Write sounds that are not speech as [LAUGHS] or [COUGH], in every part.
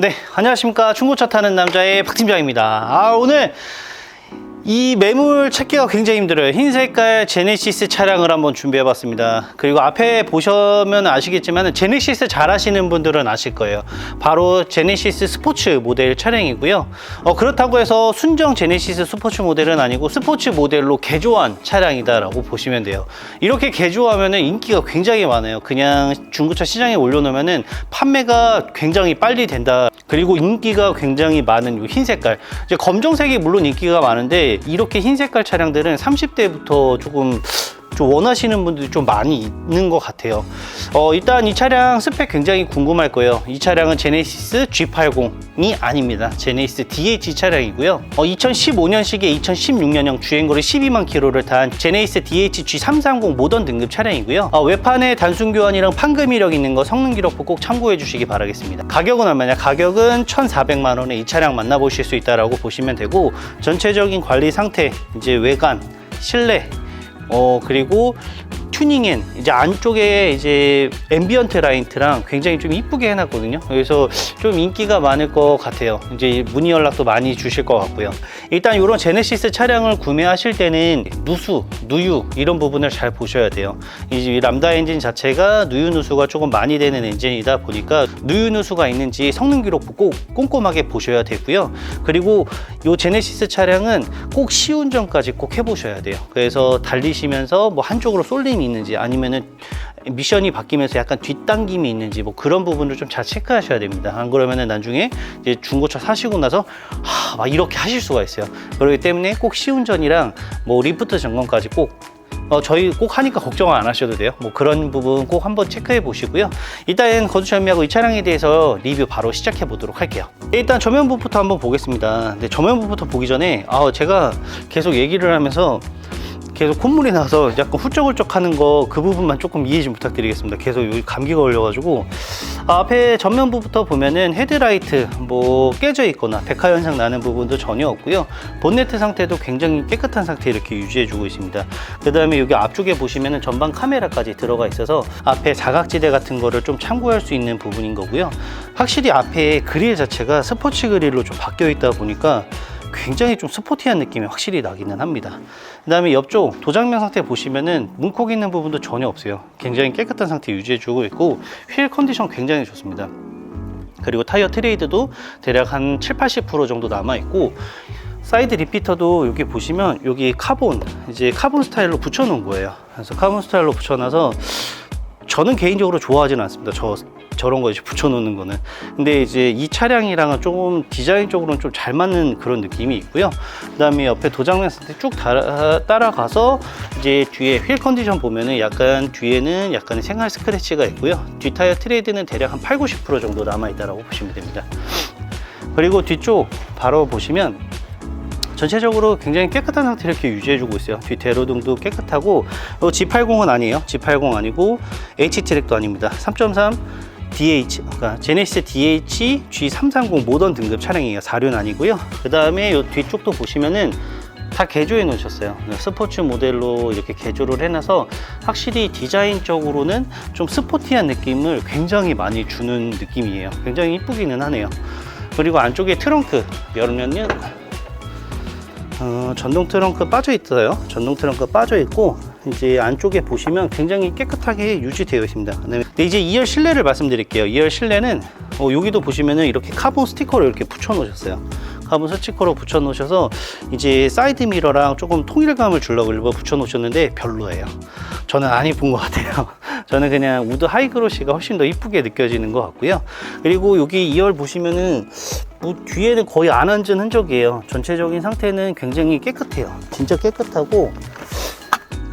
네, 안녕하십니까. 중고차 타는 남자의 박 팀장입니다. 아, 오늘 이 매물 찾기가 굉장히 힘들어요. 흰 색깔 제네시스 차량을 한번 준비해 봤습니다. 그리고 앞에 보시면 아시겠지만 제네시스 잘 하시는 분들은 아실 거예요. 바로 제네시스 스포츠 모델 차량이고요. 어, 그렇다고 해서 순정 제네시스 스포츠 모델은 아니고 스포츠 모델로 개조한 차량이다라고 보시면 돼요. 이렇게 개조하면 인기가 굉장히 많아요. 그냥 중고차 시장에 올려놓으면 판매가 굉장히 빨리 된다. 그리고 인기가 굉장히 많은 이흰 색깔. 이제 검정색이 물론 인기가 많은데 이렇게 흰 색깔 차량들은 30대부터 조금 좀 원하시는 분들이 좀 많이 있는 것 같아요. 어, 일단 이 차량 스펙 굉장히 궁금할 거예요. 이 차량은 제네시스 G80이 아닙니다. 제네시스 DH 차량이고요. 어, 2015년식에 2016년형 주행거리 12만 킬로를 탄 제네시스 DH G330 모던 등급 차량이고요. 어, 외판에 단순 교환이랑 판금 이력 있는 거 성능 기록부 꼭 참고해 주시기 바라겠습니다. 가격은 얼마냐? 가격은 1,400만 원에 이 차량 만나보실 수 있다라고 보시면 되고 전체적인 관리 상태, 이제 외관, 실내 어 그리고 튜닝엔 이제 안쪽에 이제 앰비언트 라인트랑 굉장히 좀 이쁘게 해놨거든요. 그래서 좀 인기가 많을 것 같아요. 이제 문의 연락도 많이 주실 것 같고요. 일단 이런 제네시스 차량을 구매하실 때는 누수, 누유 이런 부분을 잘 보셔야 돼요. 이 람다 엔진 자체가 누유 누수가 조금 많이 되는 엔진이다 보니까 누유 누수가 있는지 성능 기록부 꼭 꼼꼼하게 보셔야 되고요. 그리고 이 제네시스 차량은 꼭 시운전까지 꼭 해보셔야 돼요. 그래서 달리시면서 뭐 한쪽으로 쏠림 이 있는지 아니면은 미션이 바뀌면서 약간 뒷당김이 있는지 뭐 그런 부분을 좀 잘 체크하셔야 됩니다. 안 그러면은 나중에 이제 중고차 사시고 나서 하, 막 이렇게 하실 수가 있어요. 그렇기 때문에 꼭 시운전이랑 뭐 리프트 점검까지 꼭 어, 저희 꼭 하니까 걱정 안 하셔도 돼요. 뭐 그런 부분 꼭 한번 체크해 보시고요. 일단 거두철미하고 이 차량에 대해서 리뷰 바로 시작해 보도록 할게요. 일단 조면부부터 한번 보겠습니다. 근데 조면부부터 보기 전에 아, 제가 계속 얘기를 하면서 계속 콧물이 나서 약간 훌쩍훌쩍 하는 거 그 부분만 조금 이해 좀 부탁드리겠습니다. 계속 여기 감기가 걸려가지고 아, 앞에 전면부부터 보면은 헤드라이트 뭐 깨져 있거나 백화 현상 나는 부분도 전혀 없고요. 본네트 상태도 굉장히 깨끗한 상태 이렇게 유지해주고 있습니다. 그 다음에 여기 앞쪽에 보시면은 전방 카메라까지 들어가 있어서 앞에 사각지대 같은 거를 좀 참고할 수 있는 부분인 거고요. 확실히 앞에 그릴 자체가 스포츠 그릴로 좀 바뀌어 있다 보니까 굉장히 좀 스포티한 느낌이 확실히 나기는 합니다. 그 다음에 옆쪽 도장면 상태 보시면은 문콕 있는 부분도 전혀 없어요. 굉장히 깨끗한 상태 유지해주고 있고 휠 컨디션 굉장히 좋습니다. 그리고 타이어 트레이드도 대략 한 7, 80% 정도 남아있고 사이드 리피터도 여기 보시면 여기 카본 이제 카본 스타일로 붙여놓은 거예요. 그래서 카본 스타일로 붙여놔서 저는 개인적으로 좋아하지는 않습니다. 저 저런 거 이제 붙여놓는 거는. 근데 이제 이 차량이랑은 조금 디자인적으로는 좀 잘 맞는 그런 느낌이 있고요. 그 다음에 옆에 도장면 상태 쭉 따라, 따라가서 이제 뒤에 휠 컨디션 보면은 약간 뒤에는 약간의 생활 스크래치가 있고요. 뒤 타이어 트레이드는 대략 한 8, 90% 정도 남아 있다라고 보시면 됩니다. 그리고 뒤쪽 바로 보시면 전체적으로 굉장히 깨끗한 상태를 이렇게 유지해주고 있어요. 뒤 대로등도 깨끗하고 G80은 아니에요. G80 아니고 H트랙도 아닙니다. 3.3 DH, 그러니까 제네시스 DH G330 모던 등급 차량이에요. 4륜 아니고요. 그 다음에 이 뒤쪽도 보시면은 다 개조해 놓으셨어요. 스포츠 모델로 이렇게 개조를 해놔서 확실히 디자인적으로는 좀 스포티한 느낌을 굉장히 많이 주는 느낌이에요. 굉장히 이쁘기는 하네요. 그리고 안쪽에 트렁크 열면은 어, 전동 트렁크 빠져 있어요. 전동 트렁크 빠져 있고 이제 안쪽에 보시면 굉장히 깨끗하게 유지되어 있습니다. 네. 이제 2열 실내를 말씀드릴게요. 2열 실내는 어, 여기도 보시면은 이렇게 카본 스티커를 이렇게 붙여 놓으셨어요. 카본 스티커로 붙여 놓으셔서 이제 사이드 미러랑 조금 통일감을 주려고 일부러 붙여 놓으셨는데 별로예요. 저는 안 이쁜 것 같아요. [LAUGHS] 저는 그냥 우드 하이그로시가 훨씬 더 이쁘게 느껴지는 것 같고요. 그리고 여기 2열 보시면은 뭐 뒤에는 거의 안 앉은 흔적이에요. 전체적인 상태는 굉장히 깨끗해요. 진짜 깨끗하고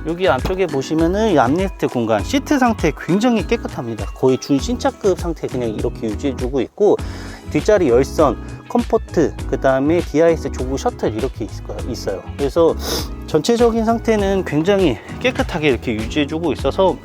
여기 안쪽에 보시면은 이 암레스트 공간 시트 상태 굉장히 깨끗합니다. 거의 준 신차급 상태 그냥 이렇게 유지해주고 있고 뒷자리 열선, 컴포트, 그 다음에 DIS 조구 셔틀 이렇게 있어요. 그래서 전체적인 상태는 굉장히 깨끗하게 이렇게 유지해주고 있어서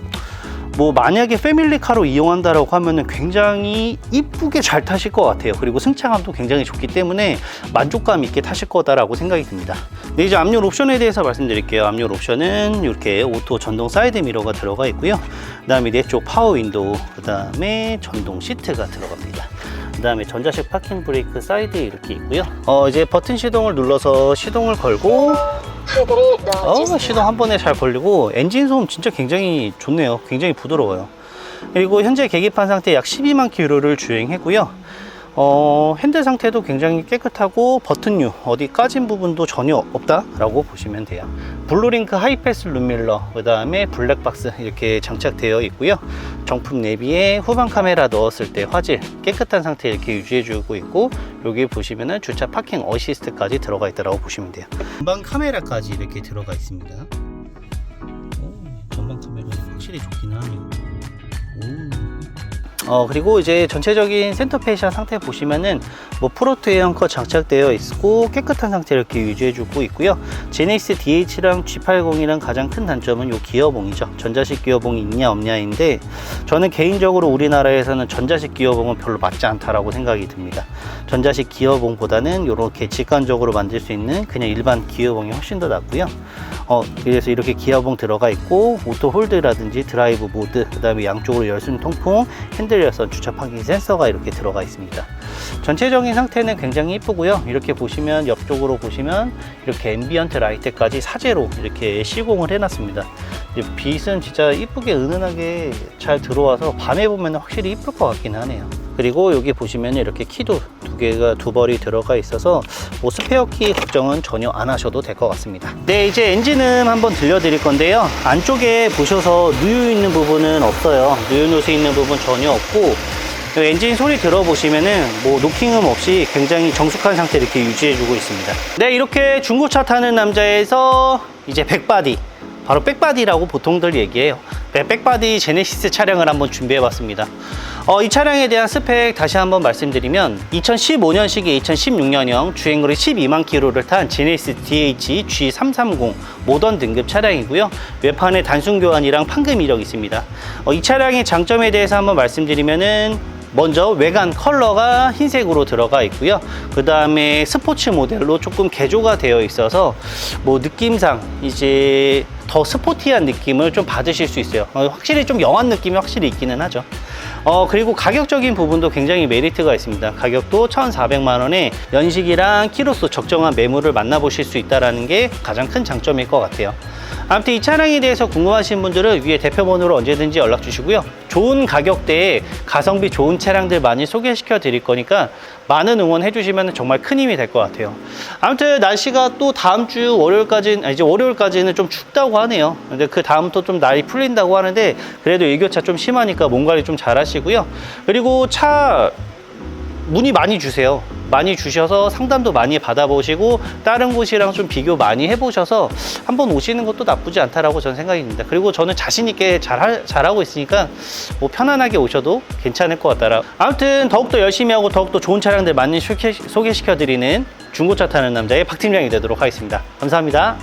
뭐 만약에 패밀리카로 이용한다라고 하면은 굉장히 이쁘게 잘 타실 것 같아요. 그리고 승차감도 굉장히 좋기 때문에 만족감 있게 타실 거다라고 생각이 듭니다. 네, 이제 앞열 옵션에 대해서 말씀드릴게요. 앞열 옵션은 이렇게 오토 전동 사이드 미러가 들어가 있고요. 그다음에 내쪽 파워 윈도우, 그다음에 전동 시트가 들어갑니다. 그 다음에 전자식 파킹 브레이크 사이드에 이렇게 있고요. 어 이제 버튼 시동을 눌러서 시동을 걸고 카드를 어 넣어주세요. 시동 한 번에 잘 걸리고 엔진 소음 진짜 굉장히 좋네요. 굉장히 부드러워요. 그리고 현재 계기판 상태 약 12만 킬로를 주행했고요. 어, 핸들 상태도 굉장히 깨끗하고 버튼류 어디 까진 부분도 전혀 없다라고 보시면 돼요. 블루링크 하이패스 룸밀러 그 다음에 블랙박스 이렇게 장착되어 있고요. 정품 내비에 후방 카메라 넣었을 때 화질 깨끗한 상태 이렇게 유지해주고 있고 여기 보시면은 주차 파킹 어시스트까지 들어가 있다고 보시면 돼요. 전방 카메라까지 이렇게 들어가 있습니다. 오, 전방 카메라 확실히 좋긴 하네요. 오. 어 그리고 이제 전체적인 센터페시아 상태 보시면은 뭐 프로트 에어컨 장착되어 있고 깨끗한 상태 이렇게 유지해주고 있고요. 제네시스 DH랑 G80이랑 가장 큰 단점은 요 기어봉이죠. 전자식 기어봉이 있냐 없냐인데 저는 개인적으로 우리나라에서는 전자식 기어봉은 별로 맞지 않다라고 생각이 듭니다. 전자식 기어봉보다는 이렇게 직관적으로 만들 수 있는 그냥 일반 기어봉이 훨씬 더 낫고요. 어, 그래서 이렇게 기어봉 들어가 있고 오토 홀드라든지 드라이브 모드 그 다음에 양쪽으로 열순 통풍 핸들 열선 주차 파킹 센서가 이렇게 들어가 있습니다. 전체적인 상태는 굉장히 이쁘고요. 이렇게 보시면 옆쪽으로 보시면 이렇게 앰비언트 라이트까지 사제로 이렇게 시공을 해놨습니다. 빛은 진짜 이쁘게 은은하게 잘 들어와서 밤에 보면 확실히 이쁠 것 같긴 하네요. 그리고 여기 보시면 이렇게 키도 두 개가 두 벌이 들어가 있어서 뭐 스페어 키 걱정은 전혀 안 하셔도 될 것 같습니다. 네, 이제 엔진음 한번 들려드릴 건데요. 안쪽에 보셔서 누유 있는 부분은 없어요. 누유 노스 있는 부분 전혀 없고 이 엔진 소리 들어보시면은 뭐 노킹음 없이 굉장히 정숙한 상태 이렇게 유지해주고 있습니다. 네, 이렇게 중고차 타는 남자에서 이제 백바디 바로 백바디라고 보통들 얘기해요. 네, 백바디 제네시스 차량을 한번 준비해봤습니다. 어, 이 차량에 대한 스펙 다시 한번 말씀드리면 2015년식에 2016년형 주행거리 12만 킬로를 탄 제네시스 DH G330 모던 등급 차량이고요. 외판에 단순 교환이랑 판금 이력이 있습니다. 어, 이 차량의 장점에 대해서 한번 말씀드리면은 먼저 외관 컬러가 흰색으로 들어가 있고요. 그 다음에 스포츠 모델로 조금 개조가 되어 있어서 뭐 느낌상 이제 더 스포티한 느낌을 좀 받으실 수 있어요. 어, 확실히 좀 영한 느낌이 확실히 있기는 하죠. 어, 그리고 가격적인 부분도 굉장히 메리트가 있습니다. 가격도 1,400만 원에 연식이랑 키로수 적정한 매물을 만나보실 수 있다는 게 가장 큰 장점일 것 같아요. 아무튼 이 차량에 대해서 궁금하신 분들은 위에 대표번호로 언제든지 연락 주시고요. 좋은 가격대에 가성비 좋은 차량들 많이 소개시켜 드릴 거니까 많은 응원해 주시면 정말 큰 힘이 될 것 같아요. 아무튼 날씨가 또 다음 주 월요일까지는, 아니, 이제 월요일까지는 좀 춥다고 하네요. 근데 그 다음부터 좀 날이 풀린다고 하는데 그래도 일교차 좀 심하니까 몸 관리 좀 잘 하시고요. 그리고 차 문의 많이 주세요. 많이 주셔서 상담도 많이 받아보시고 다른 곳이랑 좀 비교 많이 해보셔서 한번 오시는 것도 나쁘지 않다라고 저는 생각이 듭니다. 그리고 저는 자신 있게 잘 잘하고 있으니까 뭐 편안하게 오셔도 괜찮을 것 같다라. 아무튼 더욱더 열심히 하고 더욱더 좋은 차량들 많이 소개, 소개시켜드리는 중고차 타는 남자의 박 팀장이 되도록 하겠습니다. 감사합니다.